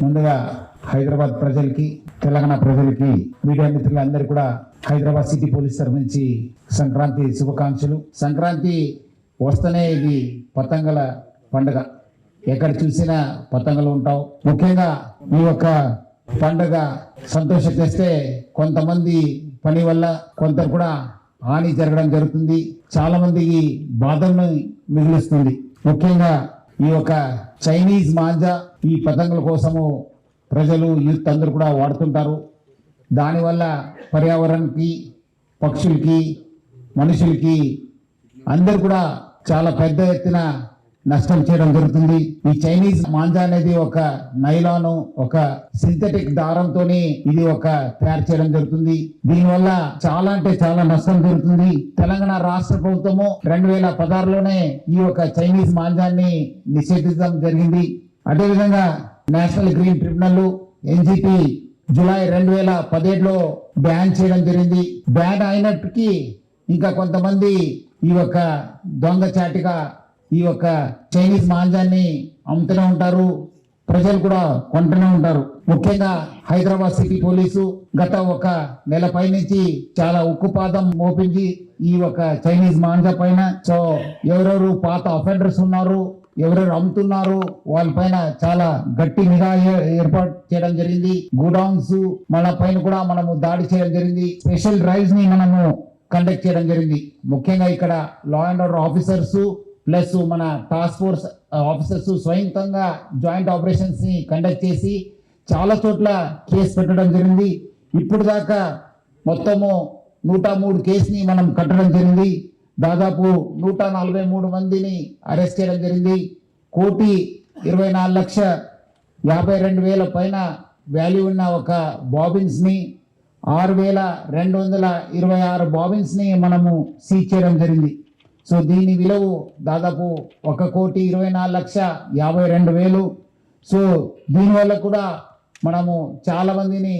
ముందుగా హైదరాబాద్ ప్రజలకి తెలంగాణ ప్రజలకి మీడియా మిత్రులందరూ కూడా హైదరాబాద్ సిటీ పోలీస్ తరఫు నుంచి సంక్రాంతి శుభాకాంక్షలు. సంక్రాంతి వస్తేనే ఇది పతంగల పండుగ. ఎక్కడ చూసినా పతంగలు ఉంటావు. ముఖ్యంగా ఈ యొక్క పండుగ సంతోషం తెస్తే కొంతమంది పని వల్ల కొంత కూడా హాని జరగడం జరుగుతుంది. చాలా మందికి బాధలను మిగులుస్తుంది. ముఖ్యంగా ఈ యొక్క చైనీస్ మాంజా ఈ పతంగుల కోసము ప్రజలు యూత్ అందరూ కూడా వాడుతుంటారు. దానివల్ల పర్యావరణానికి పక్షులకి మనుషులకి అందరు కూడా చాలా పెద్ద ఎత్తున నష్టం చేయడం జరుగుతుంది. ఈ చైనీస్ మాంజా అనేది ఒక నైలాను ఒక సింథటిక్ దారంతో ఇది ఒక తయారు చేయడం జరుగుతుంది. దీనివల్ల చాలా అంటే చాలా నష్టం జరుగుతుంది. తెలంగాణ రాష్ట్ర ప్రభుత్వము రెండు వేల పదహారులోనే ఈ యొక్క చైనీస్ మాంజాన్ని నిషేధించడం జరిగింది. అదేవిధంగా national green tribunal NGT July రెండు వేల పదిహేడులో బ్యాన్ చేయడం జరిగింది. బ్యాన్ అయినప్పటికీ ఇంకా కొంతమంది ఈ యొక్క దొంగచాటిగా ఈ యొక్క చైనీస్ మాంజాన్ని అమ్ముతూనే ఉంటారు. ప్రజలు కూడా కొంటూనే ఉంటారు. ముఖ్యంగా హైదరాబాద్ సిటీ పోలీసు గత ఒక నెల పై నుంచి చాలా ఉక్కుపాదం మోపించి ఈ ఒక చైనీస్ మాంజా పైన. సో ఎవరెవరు పాత అఫెండర్స్ ఉన్నారు ఎవరెవరు అమ్ముతున్నారు వాళ్ళ పైన చాలా గట్టి నిఘా ఏర్పాటు చేయడం జరిగింది. గోడౌన్స్ మన పైన కూడా మనము దాడి చేయడం జరిగింది. స్పెషల్ డ్రైవ్స్ని మనము కండక్ట్ చేయడం జరిగింది. ముఖ్యంగా ఇక్కడ law and order officers plus మన టాస్క్ ఫోర్స్ ఆఫీసర్స్ స్వయంతంగా జాయింట్ ఆపరేషన్స్ని కండక్ట్ చేసి చాలా చోట్ల కేసు పెట్టడం జరిగింది. ఇప్పుడు దాకా మొత్తము నూట మూడు కేసుని మనం కట్టడం జరిగింది. దాదాపు నూట నలభై మూడు మందిని అరెస్ట్ చేయడం జరిగింది. కోటి ఇరవై నాలుగు లక్ష యాభై రెండు వేల పైన వాల్యూ ఉన్న ఒక బాబిన్స్ని ఆరు వేల రెండు వందల ఇరవై ఆరు బాబిన్స్ని మనము సీజ్ చేయడం జరిగింది. సో దీని విలువ దాదాపు ఒక కోటి ఇరవై నాలుగు లక్ష యాభై రెండు వేలు. సో దీనివల్ల కూడా మనము చాలా మందిని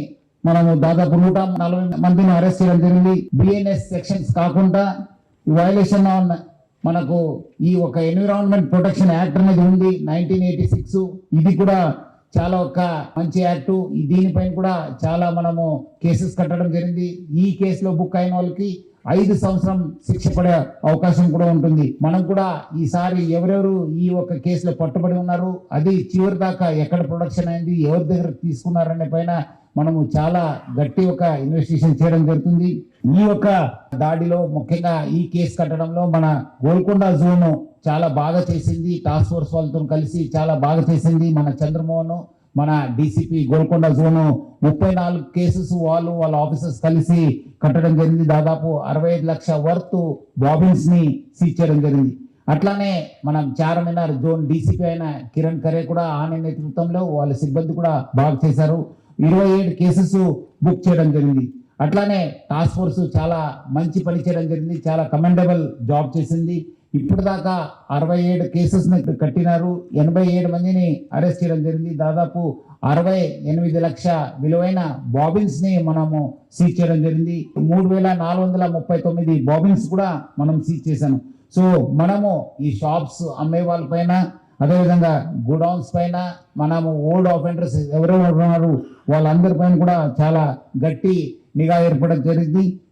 మనము దాదాపు నూట నలభై మందిని అరెస్ట్ చేయడం జరిగింది. బిఎన్ఎస్ సెక్షన్స్ కాకుండా వైలేషన్ ఆన్ మనకు ఈ ఒక ఎన్విరాన్మెంట్ ప్రొటెక్షన్ యాక్ట్ అనేది ఉంది నైన్టీన్ ఎయిటీ సిక్స్. ఇది కూడా చాలా ఒక మంచి యాక్ట్. దీనిపైన కూడా చాలా మనము కేసెస్ కట్టడం జరిగింది. ఈ కేసులో బుక్ అయిన వాళ్ళకి ఐదు సంవత్సరం శిక్ష పడే అవకాశం కూడా ఉంటుంది. మనం కూడా ఈసారి ఎవరెవరు ఈ ఒక్క కేసులో పట్టుబడి ఉన్నారు అది చివరి దాకా ఎక్కడ ప్రొడక్షన్ అయింది ఎవరి దగ్గర తీసుకున్నారనే పైన మనము చాలా గట్టి ఒక ఇన్వెస్టిగేషన్ చేయడం జరుగుతుంది. ఈ యొక్క దాడిలో ముఖ్యంగా ఈ కేసు కట్టడంలో మన గోల్కొండ జోన్ చాలా బాగా చేసింది. టాస్క్ ఫోర్స్ వాళ్ళతో కలిసి చాలా బాగా చేసింది మన చంద్రమోహన్. మన డీసీపీ గోల్కొండ జోన్ ముప్పై నాలుగు కేసెస్ వాళ్ళు వాళ్ళ ఆఫీసర్స్ కలిసి కట్టడం జరిగింది. దాదాపు అరవై ఐదు లక్షల వర్త్ బాబిన్స్ని సీజ్ చేయడం జరిగింది. అట్లానే మనం చార్మినార్ జోన్ డీసీపీ అయిన కిరణ్ ఖరే కూడా ఆమె నేతృత్వంలో వాళ్ళ సిబ్బంది కూడా బాగా చేశారు. ఇరవై ఏడు కేసెస్ బుక్ చేయడం జరిగింది. అట్లానే టాస్క్ ఫోర్స్ చాలా మంచి పని చేయడం జరిగింది. చాలా కమెండబుల్ జాబ్ చేసింది. ఇప్పుడు దాకా అరవై ఏడు కేసెస్ కట్టినారు. ఎనభై ఏడు మందిని అరెస్ట్ చేయడం జరిగింది. దాదాపు అరవై ఎనిమిది లక్ష విలువైన బాబిన్స్ని మనము సీజ్ చేయడం జరిగింది. మూడు వేల నాలుగు వందల ముప్పై తొమ్మిది బాబిన్స్ కూడా మనం సీజ్ చేశాను. సో మనము ఈ షాప్స్ అమ్మే వాళ్ళ పైన అదేవిధంగా గోడౌన్స్ పైన మనము ఓల్డ్ ఆఫెండర్స్ ఎవరెవరు ఉన్నారు వాళ్ళందరి పైన కూడా చాలా గట్టి నిఘా ఏర్పడడం జరిగింది.